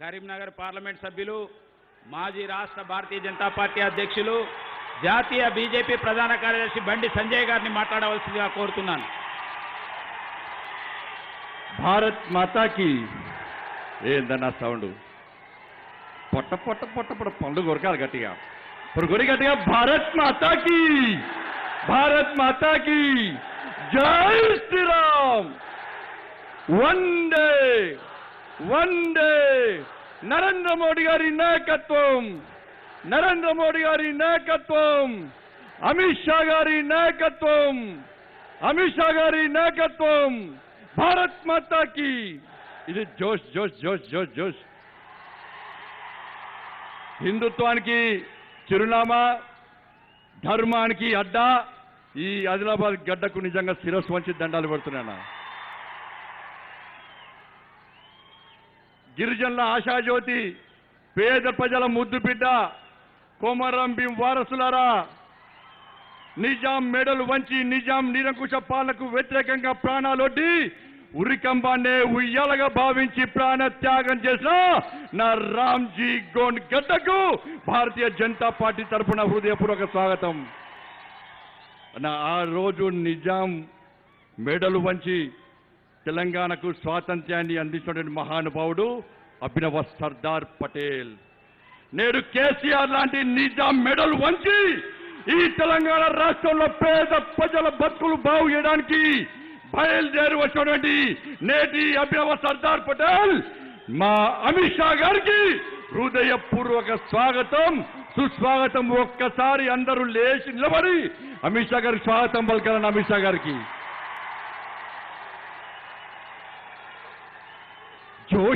Karimnagar parliament సభ్యులు మాజీ రాష్ట్ర భారతీయ జనతా పార్టీ అధ్యక్షులు జాతీయ బీజేపీ ప్రధాన కార్యదర్శి బండి సంజయ్ గారిని మాట్లాడవలసిందిగా కోరుతున్నాను. భారత్ మాతాకి ఏందన్న సౌండ్? పొట్ట పొట్ట పొట్ట పొట్ట పండు కొరకాలి గట్టిగా. ఇప్పుడు గట్టిగా భారత్ మాతాకి! భారత్ మాతాకి! జై Shriram! One day! One day! Narendra Modi గారి నాయకత్వం నరేంద్ర మోడీ గారి నాయకత్వం అమిత్ షా గారి నాయకత్వం అమిత్ షా గారి నాయకత్వం భారత్ మాతాకి. ఇది జోష్ జోష్ జోష్ జోష్ జోష్. హిందుత్వానికి చిరునామా ధర్మానికి అడ్డా. ఈ ఆదిలాబాద్ గడ్డకు నిజంగా శిరస్సు వంచి దండాలు పెడుతున్నాను గిరిజనుల ఆశాజ్యోతి పేద ప్రజల ముద్దుబిడ్డ కోమరం భీం వారసులారా నిజాం మెడలు వంచి నిజాం నిరంకుశ పాలనకు వ్యతిరేకంగా ప్రాణాలొడ్డి ఉరికంబాన్నే ఉయ్యాలగా భావించి ప్రాణ త్యాగం చేసిన నా రామ్జీ గోండ్ గడ్డకు భారతీయ జనతా పార్టీ తరఫున హృదయపూర్వక స్వాగతం. నా ఆ రోజు నిజాం మెడలు వంచి తెలంగాణకు స్వాతంత్ర్యాన్ని అందించినటువంటి మహానుభావుడు అభినవ సర్దార్ పటేల్. నేడు కేసీఆర్ లాంటి నిజాం మెడల్ వంచి ఈ తెలంగాణ రాష్ట్రంలో పేద ప్రజల బతుకులు బాగు చేయడానికి బయలుదేరి వచ్చినటువంటి నేటి అభినవ సర్దార్ పటేల్ మా అమిత్ షా గారికి హృదయపూర్వక స్వాగతం సుస్వాగతం. ఒక్కసారి అందరూ లేచి నిలబడి అమిత్ షా గారికి స్వాగతం పలకాలని అమిత్ షా గారికి. జోష్